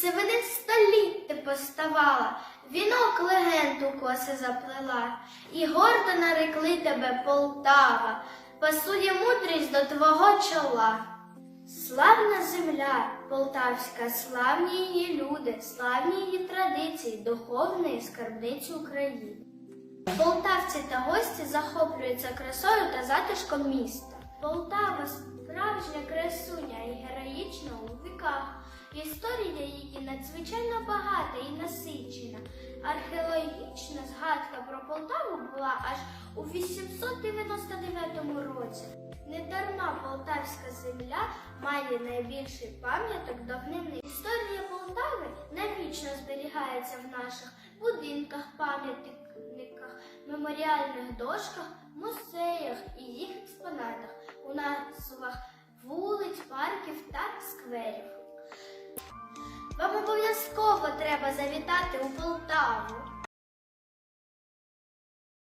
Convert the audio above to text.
сивини століть ти поставала, вінок легенд у коси заплела, і гордо нарекли тебе Полтава, пасує мудрість до твого чола. Славна земля полтавська, славні її люди, славні її традиції, духовної скарбниці України. Полтавці та гості захоплюються красою та затишком міста. Полтава справжня Історія її надзвичайно багата і насичена. Археологічна згадка про Полтаву була аж у 899 році. Недарма полтавська земля має найбільший пам'яток давнини. Історія Полтави навічно зберігається в наших будинках, пам'ятниках, меморіальних дошках, музеях і їх експонатах, у назвах вулиць, парків та скверів. Вам обов'язково треба завітати у Полтаву.